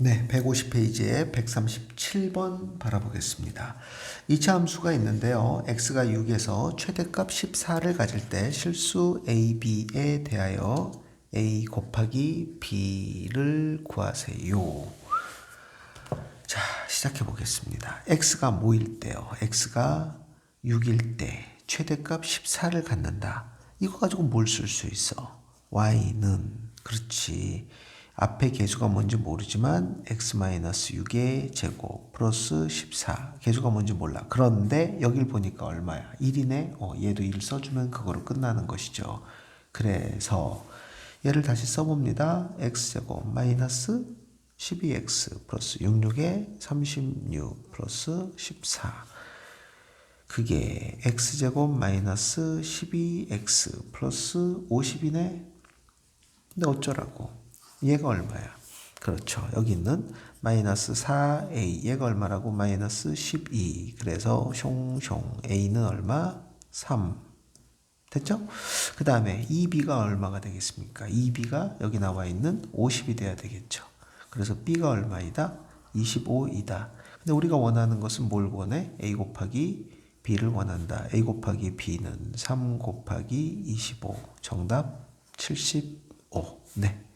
네, 150페이지에 137번 바라보겠습니다. 이차 함수가 있는데요. x가 6에서 최대값 14를 가질 때 실수 a, b에 대하여 a 곱하기 b를 구하세요. 자, 시작해 보겠습니다. x가 뭐일 때요? x가 6일 때 최대값 14를 갖는다. 이거 가지고 뭘 쓸 수 있어? y는 그렇지. 앞에 개수가 뭔지 모르지만 x-6의 제곱 플러스 14 개수가 뭔지 몰라. 그런데 여길 보니까 얼마야? 1이네? 어, 얘도 1 써주면 그거로 끝나는 것이죠. 그래서 얘를 다시 써봅니다. x제곱 마이너스 12x 플러스 66에 36 플러스 14 그게 x제곱 마이너스 12x 플러스 50이네? 근데 어쩌라고? 얘가 얼마야? 그렇죠. 여기 있는 마이너스 4a 얘가 얼마라고? 마이너스 12 그래서 숑숑 a는 얼마? 3 됐죠? 그 다음에 2b가 얼마가 되겠습니까? 2b가 여기 나와 있는 50이 돼야 되겠죠. 그래서 b가 얼마이다? 25이다. 근데 우리가 원하는 것은 뭘 원해? a 곱하기 b를 원한다. a 곱하기 b는 3 곱하기 25. 정답 75. 네.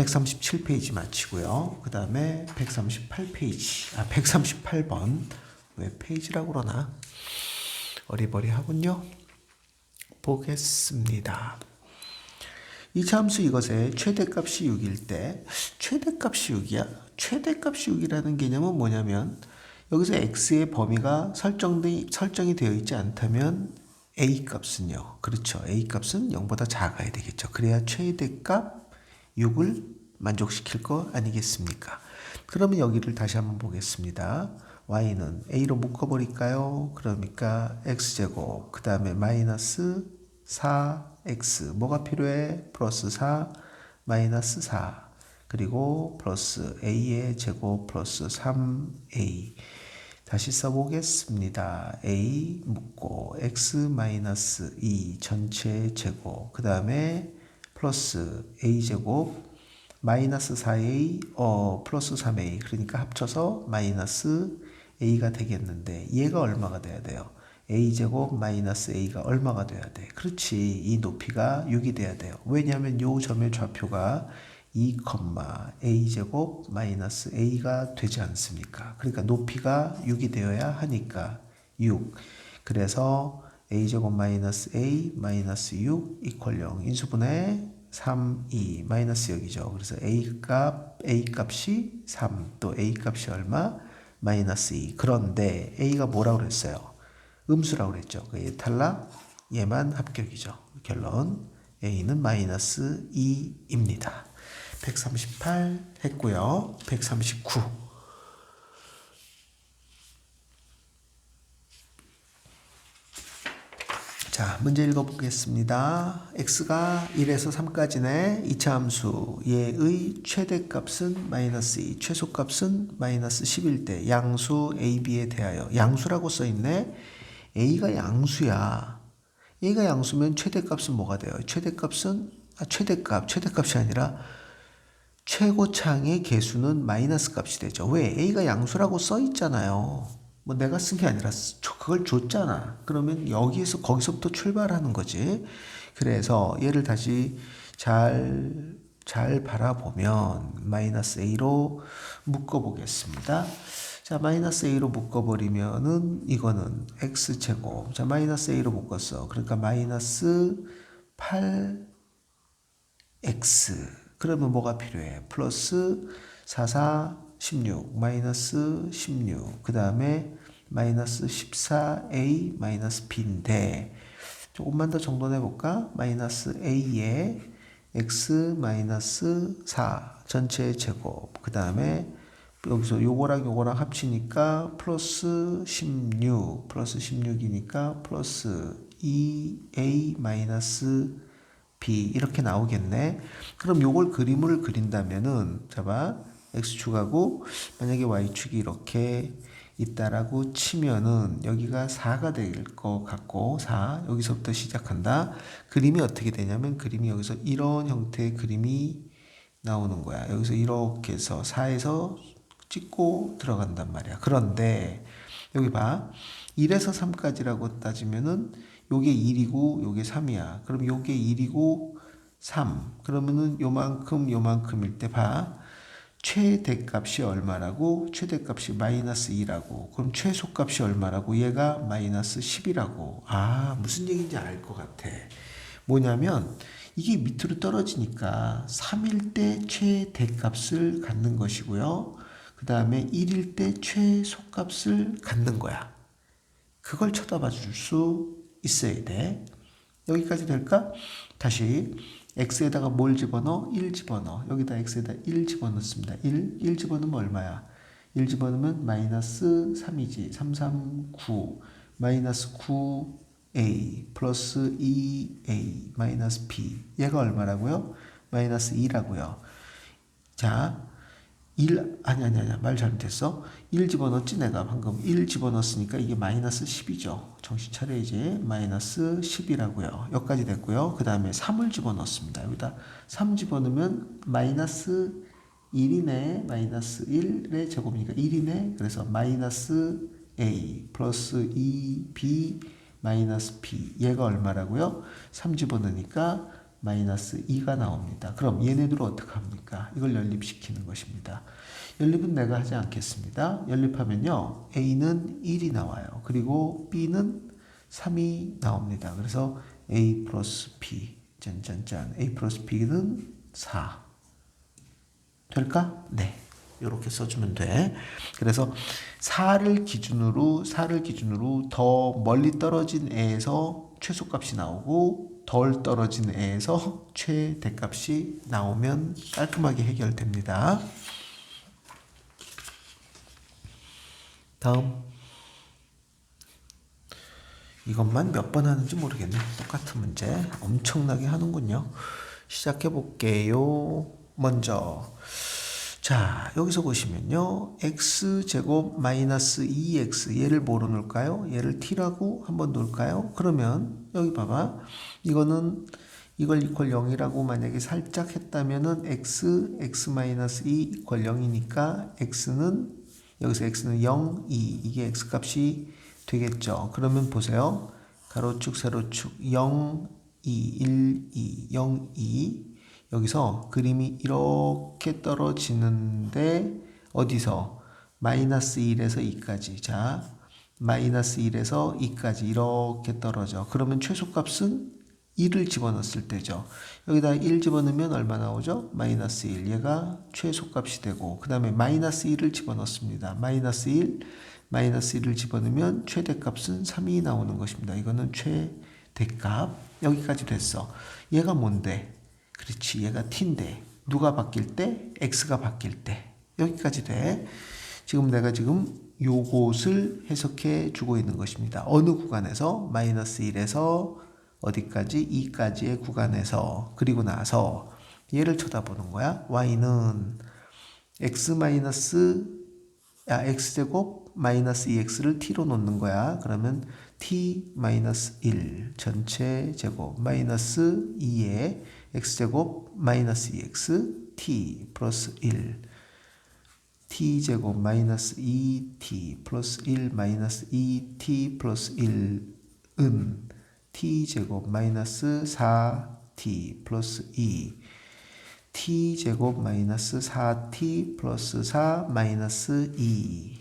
137페이지 마치고요. 그 다음에 138페이지, 아, 138번. 왜 페이지라고 그러나? 어리버리 하군요. 보겠습니다. 이 함수 이것의 최대값이 6일 때, 최대값이 6이야? 최대값이 6이라는 개념은 뭐냐면, 여기서 x의 범위가 설정돼, 설정이 되어 있지 않다면, a 값은요. 그렇죠. a 값은 0보다 작아야 되겠죠. 그래야 최대값 6을 만족시킬 거 아니겠습니까? 그러면 여기를 다시 한번 보겠습니다. y는 a로 묶어버릴까요? 그러니까 x제곱 그 다음에 마이너스 4x 뭐가 필요해? 플러스 4 마이너스 4 그리고 플러스 a의 제곱 플러스 3a 다시 써보겠습니다. a 묶고 x 마이너스 2 전체 제곱 그 다음에 플러스 a제곱 마이너스 4a 어 플러스 3a 그러니까 합쳐서 마이너스 a가 되겠는데 얘가 얼마가 돼야 돼요? a제곱 마이너스 a가 얼마가 돼야 돼? 그렇지 이 높이가 6이 돼야 돼요. 왜냐하면 요 점의 좌표가 2, a제곱 마이너스 a가 되지 않습니까? 그러니까 높이가 6이 되어야 하니까 6 그래서 a제곱 마이너스 a 마이너스 6 이퀄 0 인수분해 3, 2 마이너스 여기죠. 그래서 a 값 a 값이 3, 또 a 값이 얼마? 마이너스 2. 그런데 a가 뭐라고 그랬어요? 음수라고 그랬죠. 그 탈락, 얘만 합격이죠. 결론 a는 마이너스 2입니다. 138 했고요. 139 자, 문제 읽어보겠습니다. x가 1에서 3까지네. 2차 함수 얘의 최대값은 마이너스 2, 최소값은 마이너스 11대 양수 a, b에 대하여 양수라고 써있네. a가 양수야. a가 양수면 최대값은 뭐가 돼요? 최대값은 아, 최대값, 최대값이 아니라 최고창의 개수는 마이너스 값이 되죠. 왜? a가 양수라고 써있잖아요. 뭐 내가 쓴 게 아니라 그걸 줬잖아. 그러면 여기에서 거기서부터 출발하는 거지. 그래서 얘를 다시 잘, 잘 바라보면 마이너스 a로 묶어보겠습니다. 자, 마이너스 a로 묶어버리면은 이거는 x제곱. 자, 마이너스 a로 묶었어. 그러니까 마이너스 8x. 그러면 뭐가 필요해? 플러스 44 16 마이너스 16 그 다음에 마이너스 14a 마이너스 b인데 조금만 더 정돈해 볼까? 마이너스 a에 x 마이너스 4 전체 제곱 그 다음에 여기서 요거랑 요거랑 합치니까 플러스 16 플러스 16이니까 플러스 2a 마이너스 b 이렇게 나오겠네. 그럼 요걸 그림을 그린다면은 잡아 x축하고 만약에 y축이 이렇게 있다라고 치면은 여기가 4가 될 것 같고 4 여기서부터 시작한다. 그림이 어떻게 되냐면 그림이 여기서 이런 형태의 그림이 나오는 거야. 여기서 이렇게 해서 4에서 찍고 들어간단 말이야. 그런데 여기 봐. 1에서 3까지라고 따지면은 요게 1이고 요게 3이야. 그럼 요게 1이고 3. 그러면은 요만큼 요만큼일 때 봐. 최대값이 얼마라고? 최대값이 마이너스 2라고. 그럼 최소값이 얼마라고? 얘가 마이너스 10이라고. 아, 무슨 얘기인지 알 것 같아. 뭐냐면 이게 밑으로 떨어지니까 3일 때 최대값을 갖는 것이고요. 그 다음에 1일 때 최소값을 갖는 거야. 그걸 쳐다봐 줄 수 있어야 돼. 여기까지 될까? 다시 x에다가 뭘 집어넣어? 1 집어넣어. 여기다 x에다 1 집어넣습니다. 1, 1 집어넣으면 얼마야? 1 집어넣으면 마이너스 3이지. 3, 3, 9. 마이너스 9a 플러스 2a 마이너스 b. 얘가 얼마라고요? 마이너스 2라고요. 자, 1 아니 아니 아니 말 잘못했어. 1 집어넣었지 내가 방금. 1 집어넣었으니까 이게 마이너스 10이죠. 정신 차려야지 마이너스 10이라고요. 여기까지 됐고요. 그 다음에 3을 집어넣습니다. 여기다 3 집어넣으면 마이너스 1이네. 마이너스 1의 제곱이니까 1이네. 그래서 마이너스 a 플러스 2b 마이너스 b 얘가 얼마라고요? 3 집어넣으니까 마이너스 2가 나옵니다. 그럼 얘네들은 어떻게 합니까? 이걸 연립시키는 것입니다. 연립은 내가 하지 않겠습니다. 연립하면요. A는 1이 나와요. 그리고 B는 3이 나옵니다. 그래서 A 플러스 B 짠짠짠 A 플러스 B는 4 될까? 네. 이렇게 써주면 돼. 그래서 4를 기준으로 4를 기준으로 더 멀리 떨어진 애에서 최소값이 나오고 덜 떨어진 애에서 최대값이 나오면 깔끔하게 해결됩니다. 다음 이것만 몇 번 하는지 모르겠네. 똑같은 문제 엄청나게 하는군요. 시작해 볼게요. 먼저 자 여기서 보시면요 x제곱 마이너스 2x 얘를 뭐로 놓을까요? 얘를 t라고 한번 놓을까요? 그러면 여기 봐봐 이거는 이걸 이퀄 0이라고 만약에 살짝 했다면은 x x 마이너스 2 이퀄 0이니까 x는 여기서 x는 0, 2 이게 x 값이 되겠죠. 그러면 보세요. 가로축 세로축 0, 2, 1, 2, 0, 2 여기서 그림이 이렇게 떨어지는데 어디서? 마이너스 1에서 2까지. 자 마이너스 1에서 2까지 이렇게 떨어져. 그러면 최소값은 1을 집어넣었을 때죠. 여기다 1 집어넣으면 얼마 나오죠? 마이너스 1 얘가 최소값이 되고 그 다음에 마이너스 1을 집어넣습니다. 마이너스 1 마이너스 1을 집어넣으면 최대값은 3이 나오는 것입니다. 이거는 최대값. 여기까지 됐어. 얘가 뭔데 그렇지. 얘가 t인데 누가 바뀔 때? x가 바뀔 때. 여기까지 돼. 지금 내가 지금 요것을 해석해 주고 있는 것입니다. 어느 구간에서 마이너스 1에서 어디까지? 2까지의 구간에서 그리고 나서 얘를 쳐다보는 거야. y는 x 마이너스 야 x제곱 마이너스 2x를 t로 놓는 거야. 그러면 t 마이너스 1 전체 제곱 마이너스 2에 x제곱 마이너스 2x t 플러스 1 t제곱 마이너스 2t 플러스 1 마이너스 2t 플러스 1은 t제곱 마이너스 4t 플러스 2 t제곱 마이너스 4t 플러스 4 마이너스 2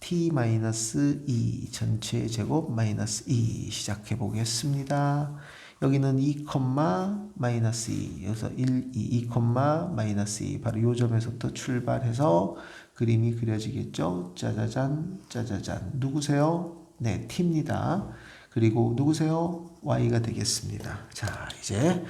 t 마이너스 2 전체 제곱 마이너스 2 시작해 보겠습니다. 여기는 2, 마이너스 2 여기서 1, 2, 2, 마이너스 2 바로 요 점에서부터 출발해서 그림이 그려지겠죠 짜자잔 짜자잔 누구세요? 네 t입니다 그리고 누구세요? y가 되겠습니다 자 이제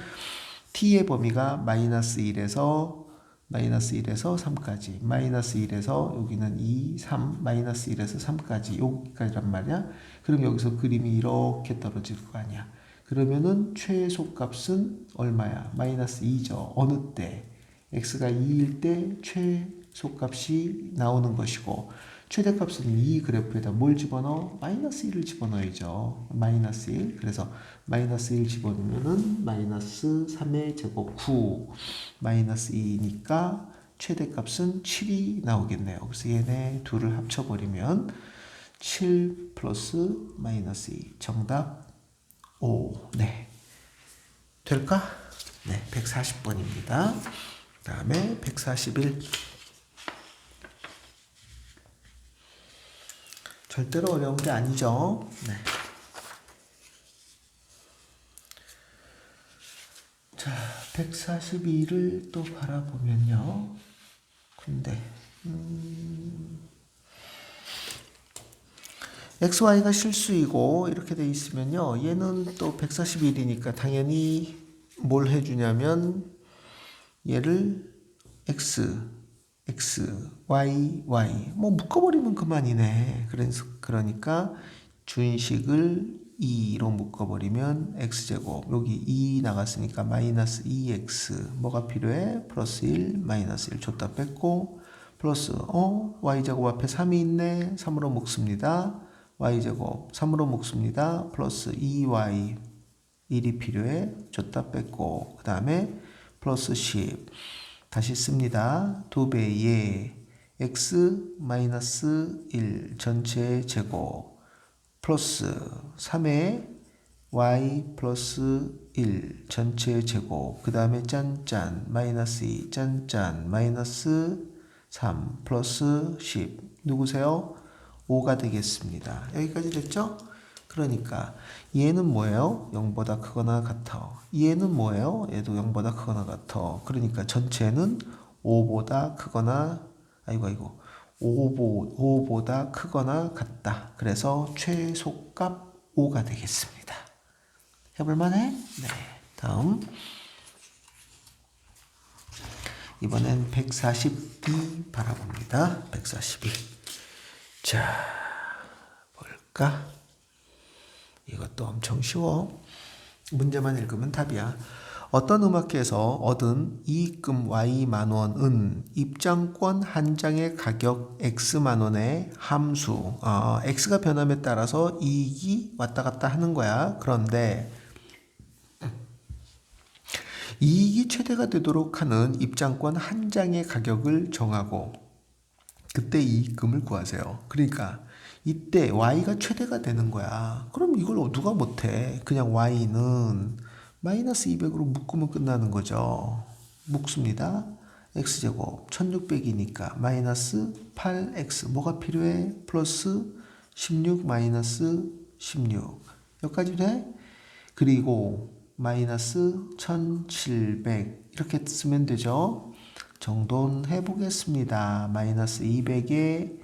t의 범위가 마이너스 1에서 마이너스 1에서 3까지 마이너스 1에서 여기는 2, 3 마이너스 1에서 3까지 여기까지란 말이야 그럼 여기서 그림이 이렇게 떨어질 거 아니야 그러면은 최소값은 얼마야? 마이너스 2죠. 어느 때? x가 2일 때 최소값이 나오는 것이고 최대값은 이 그래프에다 뭘 집어넣어? 마이너스 1을 집어넣어야죠. 마이너스 1. 그래서 마이너스 1 집어넣으면은 마이너스 3의 제곱 9 마이너스 2니까 최대값은 7이 나오겠네요. 그래서 얘네 둘을 합쳐버리면 7 플러스 마이너스 2 정답 5. 네. 될까? 네, 140번입니다. 다음에 141. 절대로 어려운 게 아니죠. 네. 자, 142를 또 바라보면요. 근데, 음, XY가 실수이고, 이렇게 돼 있으면요. 얘는 또 141이니까 당연히 뭘 해주냐면, 얘를 X, X, Y, Y. 뭐 묶어버리면 그만이네. 그래서, 그러니까, 준식을 2로 묶어버리면 x제곱. 여기 2 나갔으니까 마이너스 2x 뭐가 필요해? 플러스 1 마이너스 1 줬다 뺐고 플러스 어? y제곱 앞에 3이 있네. 3으로 묶습니다. Y제곱 3으로 묶습니다. 플러스 2y 1이 필요해? 줬다 뺐고 그 다음에 플러스 10 다시 씁니다 2배의 x 마이너스 1 전체 제곱 플러스 3의 y 플러스 1 전체 제곱 그 다음에 짠짠 마이너스 2 짠짠 마이너스 3 플러스 10 누구세요? 5가 되겠습니다. 여기까지 됐죠? 그러니까 얘는 뭐예요? 0보다 크거나 같아. 얘는 뭐예요? 얘도 0보다 크거나 같아. 그러니까 전체는 5보다 크거나 아이고 아이고 5보, 5보다 크거나 같다. 그래서 최소값 5가 되겠습니다. 해볼만해? 네. 다음. 이번엔 142 바라봅니다. 142. 자, 볼까? 이것도 엄청 쉬워. 문제만 읽으면 답이야. 어떤 음악회에서 얻은 이익금 Y만 원은 입장권 한 장의 가격 X만 원의 함수, 어, X가 변함에 따라서 이익이 왔다 갔다 하는 거야. 그런데 이익이 최대가 되도록 하는 입장권 한 장의 가격을 정하고 그때 이익금을 구하세요. 그러니까 이때 Y가 최대가 되는 거야. 그럼 이걸 누가 못해? 그냥 Y는 마이너스 200으로 묶으면 끝나는 거죠. 묶습니다. x제곱 1600이니까 마이너스 8x 뭐가 필요해? 플러스 16 마이너스 16 여기까지 돼? 그리고 마이너스 1700 이렇게 쓰면 되죠. 정돈 해 보겠습니다. 마이너스 200에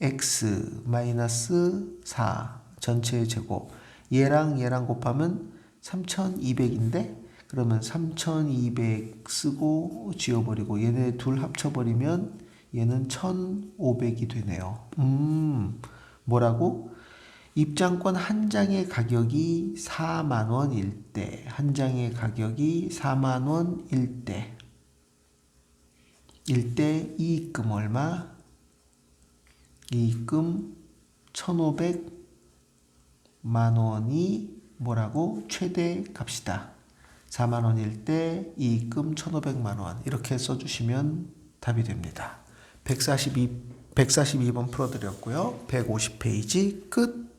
x 마이너스 4 전체의 제곱 얘랑 얘랑 곱하면 3200인데 그러면 3200 쓰고 지워버리고 얘네 둘 합쳐버리면 얘는 1500이 되네요. 음, 뭐라고? 입장권 한 장의 가격이 4만 원일 때, 한 장의 가격이 4만 원일 때, 일때 이익금 얼마? 이익금 1500만 원이 뭐라고? 최대 값이다. 4만 원일 때 이익금 1,500만 원. 이렇게 써주시면 답이 됩니다. 142, 142번 풀어드렸고요. 150페이지 끝.